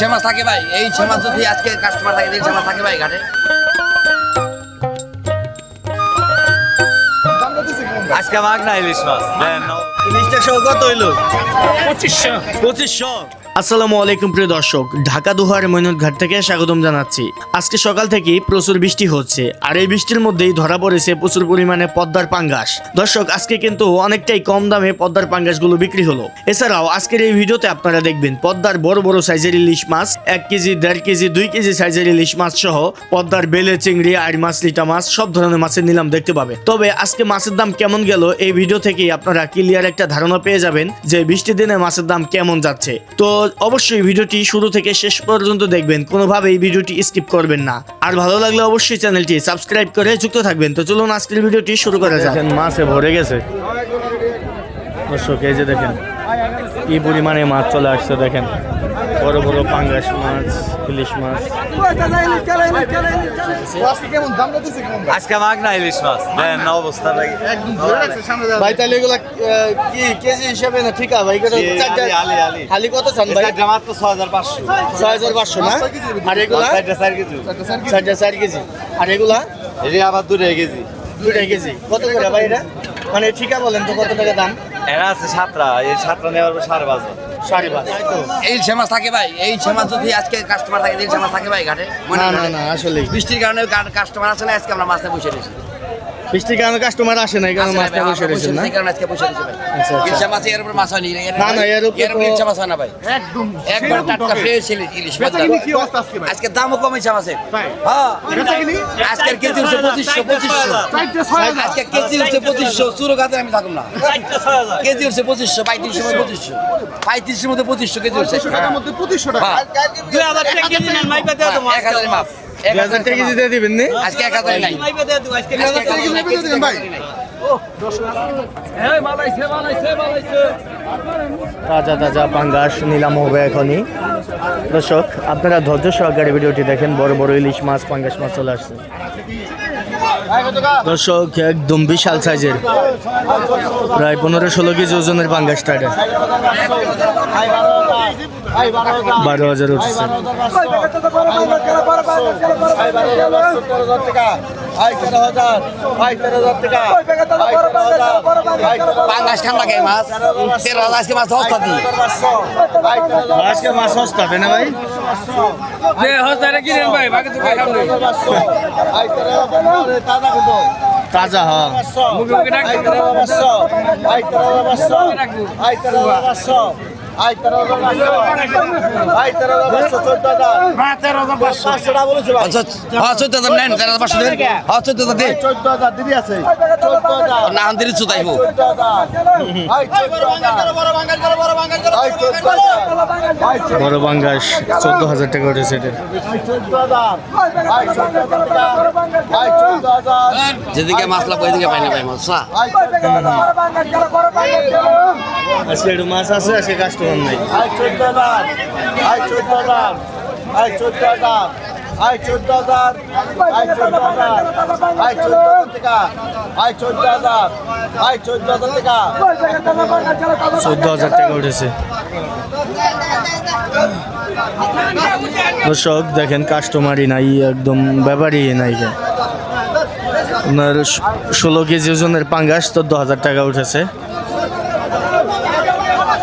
ইলশা মাছ থাকে ভাই এই ইলশা মাছ যদি আজকে কাস্টমার থাকে ইলশা মাছ থাকে ভাই ঘাটে। আজকে মাগ না ইলিশ মাছ। ইলিশটা সহ কত হইল? পঁচিশশো। পঁচিশশো? আসসালামু আলাইকুম প্রিয় দর্শক, ঢাকা দুহার মৈনটঘাট থেকে স্বাগতম জানাচ্ছি। আজকে সকাল থেকেই প্রচুর বৃষ্টি হচ্ছে, আর এই বৃষ্টির মধ্যেই ধরা পড়েছে প্রচুর পরিমাণে পদ্মার পাঙ্গাস। দর্শক, আজকে কিন্তু অনেকটাই কম দামে পদ্মার পাঙ্গাসগুলো বিক্রি হলো। এছাড়াও আজকের এই ভিডিওতে আপনারা দেখবেন পদ্মার বড় বড় সাইজের ইলিশ মাছ, এক কেজি, দেড় কেজি, দুই কেজি সাইজের ইলিশ মাছ সহ পদ্মার বেলে, চিংড়ি আর মাছ, লিটা মাছ, সব ধরনের মাছের নিলাম দেখতে পাবে তবে আজকে মাছের দাম কেমন গেল এই ভিডিও থেকেই আপনারা ক্লিয়ার একটা ধারণা পেয়ে যাবেন যে বৃষ্টির দিনে মাছের দাম কেমন যাচ্ছে। তো অবশ্যই ভিডিওটি শুরু থেকে শেষ পর্যন্ত দেখবেন। কোনোভাবেই ভিডিওটি স্কিপ করবেন না। আর ভালো লাগলে অবশ্যই চ্যানেলটি সাবস্ক্রাইব করে যুক্ত থাকবেন। তো চলুন আজকের ভিডিওটি শুরু করা যাক। মাছে ভরে গেছে। দর্শক, এই যে দেখেন, কি পরিমাণে মাছ চলে আসছে, দেখেন। বড় বড় পাঙ্গাস মাছ ইলিশ মাছ। আজকে মাগ না ইলিশ মাছ? দেন না অবস্থা ভাই ভাই তাহলে এগুলা কি কেজি হিসাবে না ঠিক? আছে ভাই। খালি কত চান ভাই? গ্রামার তো ছ হাজার পাঁচশো। ছয় হাজার পাঁচশো না? আর এগুলা? চারটা চার কেজি। চারটা চার কেজি। আর এগুলা? এটি আবার দূরে কেজি। দুটাই কেজি। কত করে ভাই এটা? মানে ঠিকা বলেন তো কত টাকা দাম? এরা আছে সাতটা। এই সাতটা নেওয়ার পর সাড়ে পাঁচ হাজার। সাড়ে পাঁচ এই থাকে ভাই এই যদি আজকে কাস্টমার থাকে থাকে ভাই ঘাটে। না না না আসলে বৃষ্টির কারণে কাস্টমার আছে না আজকে আমরা মাছটা বসে রয়েছি। বৃষ্টির কারণে কাস্টমার আসে না এই কারণে মাছটা বসে রয়েছে না। কারণে আজকে বসে রয়েছি আচ্ছা, আচ্ছা। মাছ এর উপর মাছ হয়নি। না, না, এর উপরে এর উপর তো- মাছ হয় না ভাই। একদম একবার টাটকা ফ্রেশ ইলিশ মাছ কি অবস্থা আজকে ভাই? আজকে দামও কমেছে মাছের। ভাই হ্যাঁ। বেচাকিনি? কেজি হচ্ছে পঁচিশশো পঁচিশশো। চারটে ছয় হাজার। আজকে কেজি হচ্ছে পঁচিশশো চুরো খাতে আমি থাকুন না। কেজি হচ্ছে পঁচিশশো পঁয়ত্রিশের মধ্যে পঁচিশশো। পঁয়ত্রিশের মধ্যে পঁচিশশো কেজি হচ্ছে। টাকার মধ্যে পঁচিশশো টাকা। হ্যাঁ। এক হাজারের মাপ এক দুই হাজার টাকা কেজি নি আজকে এক হাজার নাই আজকে এক হাজার নাই। তাজা তাজা পাঙ্গাস নিলাম হবে এখনই। দর্শক আপনারা ধৈর্য সহকারে ভিডিওটি দেখেন বড় বড় ইলিশ মাছ পাঙ্গাস মাছ চলে আসছে। দর্শক একদম বিশাল সাইজের প্রায় পনেরো ষোলো কেজি ওজনের পাঙ্গাস এটা বারো হাজার উঠছে। তাজা হ্যাঁ। হ চোদ্দ হাজার। টাকা বড় বাঙ্গাস চোদ্দ হাজার। টাকা উঠেছে যেদিকে মাছ লাগবে ওইদিকে পাই না পাই মাছ আজকে একটু মাছ আছে আজকে কাস্টমার চোদ্দ হাজার টাকা উঠেছে। দর্শক দেখেন কাস্টমারই নাই একদম ব্যাপারই নাই আপনার ষোলো কেজি ওজনের পাঙ্গাস চোদ্দ হাজার টাকা উঠেছে।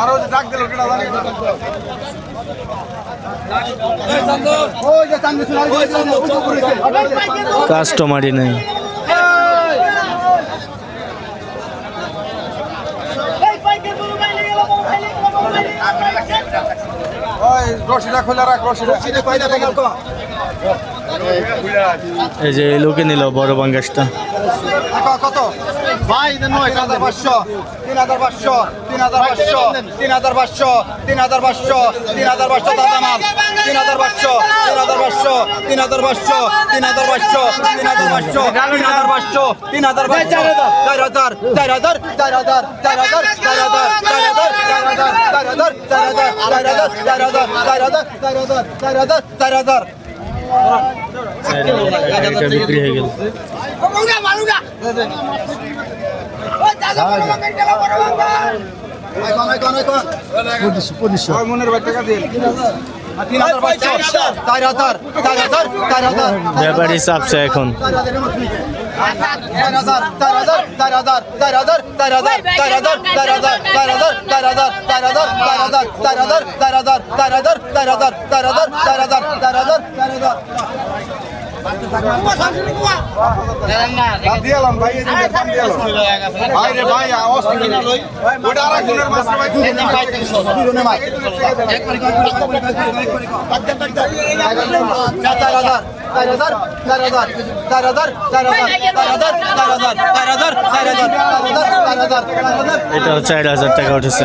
আরও ডাক দিল কেটা জানি। কাস্টমারই নাই। রশিটা খোলা রাখ রশিটা। পাইলে এই যে লোকে নিল বড় বাঙ্গাসটা কত ভাই তিন হাজার পাঁচশো তিন হাজার পাঁচশো তিন হাজার পাঁচশো তিন হাজার পাঁচশো তিন হাজার পাঁচশো তিন হাজার পাঁচশো তিন হাজার পাঁচশো তিন হাজার পাঁচশো তিন হাজার পাঁচশো তিন হাজার পাঁচশো তিন হাজার পাঁচশো তিন হাজার পাঁচশো তিন হাজার পাঁচশো চার হাজার চার হাজার চার হাজার চার হাজার চার হাজার চার হাজার চার হাজার চার হাজার চার হাজার চার হাজার চার হাজার চার হাজার চার হাজার চার হাজার চার হাজার চার হাজার এটা বিক্রি হয়ে গেল। ব্যাপারই চাপছে এখন। এটা চার হাজার টাকা উঠেছে।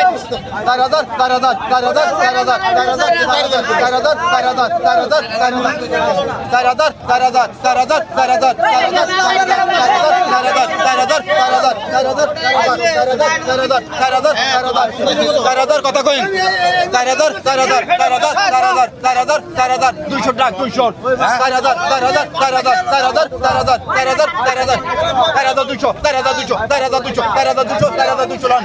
Karadar, karadar, karadar, karadar, karadar, karadar, karadar, karadar, karadar, karadar, karadar, karadar, karadar, কারাদার কথা কইন কারাদার কারাদার কারাদার কারাদার কারাদার কারাদার দুই শট ডাক দুই শট কারাদার কারাদার কারাদার কারাদার কারাদার কারাদার কারাদার কারাদার দুই শট কারাদার দুই শট কারাদার দুই শট কারাদার দুই শট কারাদার দুই শট রান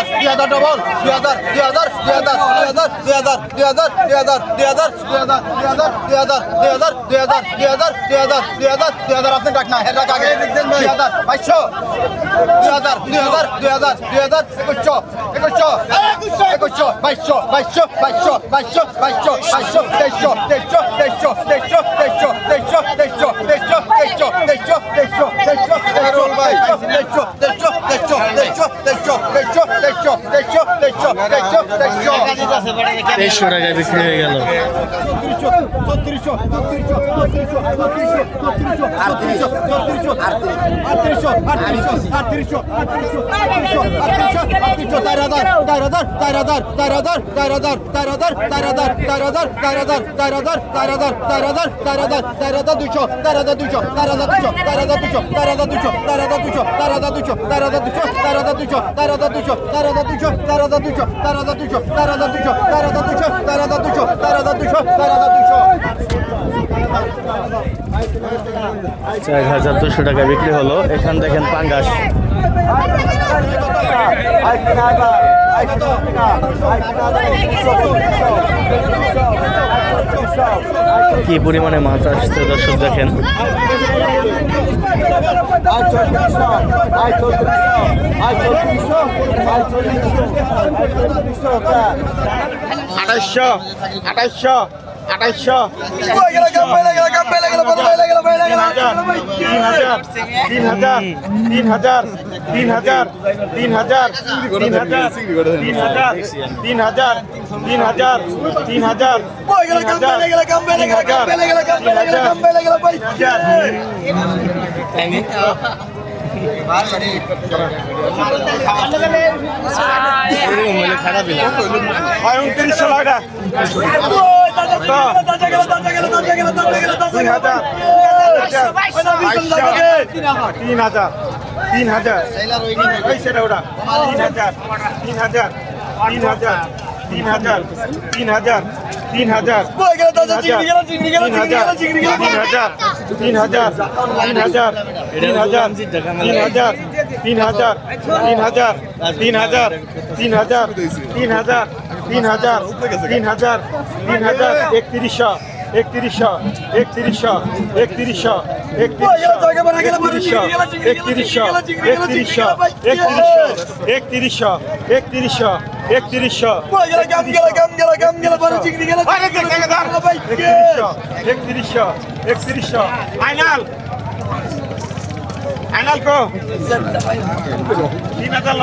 হাজার দুই হাজার ডবল দুই হাজার দুই হাজার দুই হাজার দুই হাজার দুই হাজার দুই হাজার দুই হাজার দুই হাজার দুই হাজার দুই হাজার দুই হাজার দুই হাজার দুই হাজার দুই হাজার দুই হাজার দুই হাজার আপনি ডাক না হের ডাক আগে দুই হাজার বাইশশো দুই হাজার দুই হাজার দুই হাজার দুই হাজার একুশশো একুশশো একুশশো বাইশশো বাইশশো বাইশশো বাইশশো বাইশশো বাইশশো তেইশশো তেইশশো তেইশশো তেইশশো তেইশশো তেইশশো তেইশশো টাকায় বিক্রি হয়ে গেল আটত্রিশশো আটত্রিশশো আটত্রিশশো আটত্রিশশো আটত্রিশশো আটত্রিশশো আটত্রিশশো চার হাজার চার হাজার চার হাজার চার হাজার চার হাজার চার হাজার চার হাজার চার হাজার চার হাজার চার হাজার চার হাজার চার হাজার চার হাজার চার হাজার দুশো চার হাজার দুশো চার হাজার দুশো চার হাজার দুশো চার হাজার দুশো চার হাজার দুশো চার হাজার দুশো আচ্ছা, এক হাজার দুশো টাকা বিক্রি হলো। এখান দেখেন পাঙ্গাস। কি পরিমাণে মাছ আসছে, দর্শক দেখেন। আঠাশশো আঠাশশো আঠাইশশো তিন হাজার তিন হাজার তিন হাজার তিন হাজার তিন হাজার তিন হাজার তিন হাজার তিন হাজার তিন হাজার তিন হাজার হয় উনত্রিশশো টাকা তিন হাজার তিন হাজার সেটা ওটা তিন হাজার তিন হাজার তিন হাজার তিন হাজার তিন হাজার তিন হাজার তিন হাজার তিন হাজার তিন হাজার তিন হাজার তিন হাজার তিন হাজার তিন হাজার তিন হাজার তিন হাজার তিন হাজার তিন হাজার তিন হাজার তিন হাজার তিন হাজার একত্রিশশো একত্রিশশো একত্রিশশো একত্রিশশো একত্রিশশো একত্রিশশো একত্রিশশো একত্রিশশো একত্রিশশো একত্রিশশো একত্রিশশো একত্রিশশো ফাইনাল ফাইনাল কো তিন হাজার।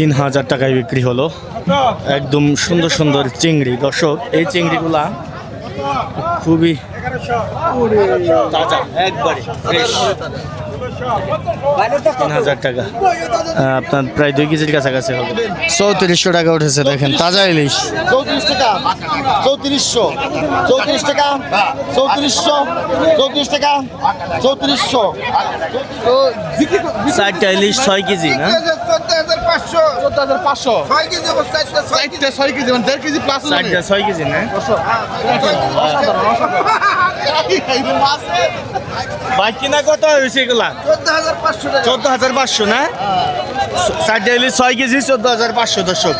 তিন হাজার টাকায় বিক্রি হলো। একদম সুন্দর সুন্দর চিংড়ি। দর্শক এই চিংড়িগুলা খুবই তাজা একবারে তিন হাজার টাকা। আপনার প্রায় দুই কেজির কাছাকাছি হবে। চৌত্রিশশো টাকা উঠেছে দেখেন তাজা ইলিশ। চৌত্রিশ টাকা চৌত্রিশশো চৌত্রিশ টাকা চৌত্রিশশো চৌত্রিশ টাকা চৌত্রিশশো। চারটা ইলিশ ছয় কেজি না? পাঁচশো। চোদ্দ হাজার পাঁচশো। ছয় কেজি চারটে ছয় কেজি। মানে দেড় কেজি প্লাস চারটা ছয় কেজি না? কত হয়েছে এগুলা? চোদ্দ হাজার পাঁচশো টাকা। চোদ্দ হাজার পাঁচশো না? চারটা ইলিশ ছয় কেজি চোদ্দ হাজার পাঁচশো দর্শক।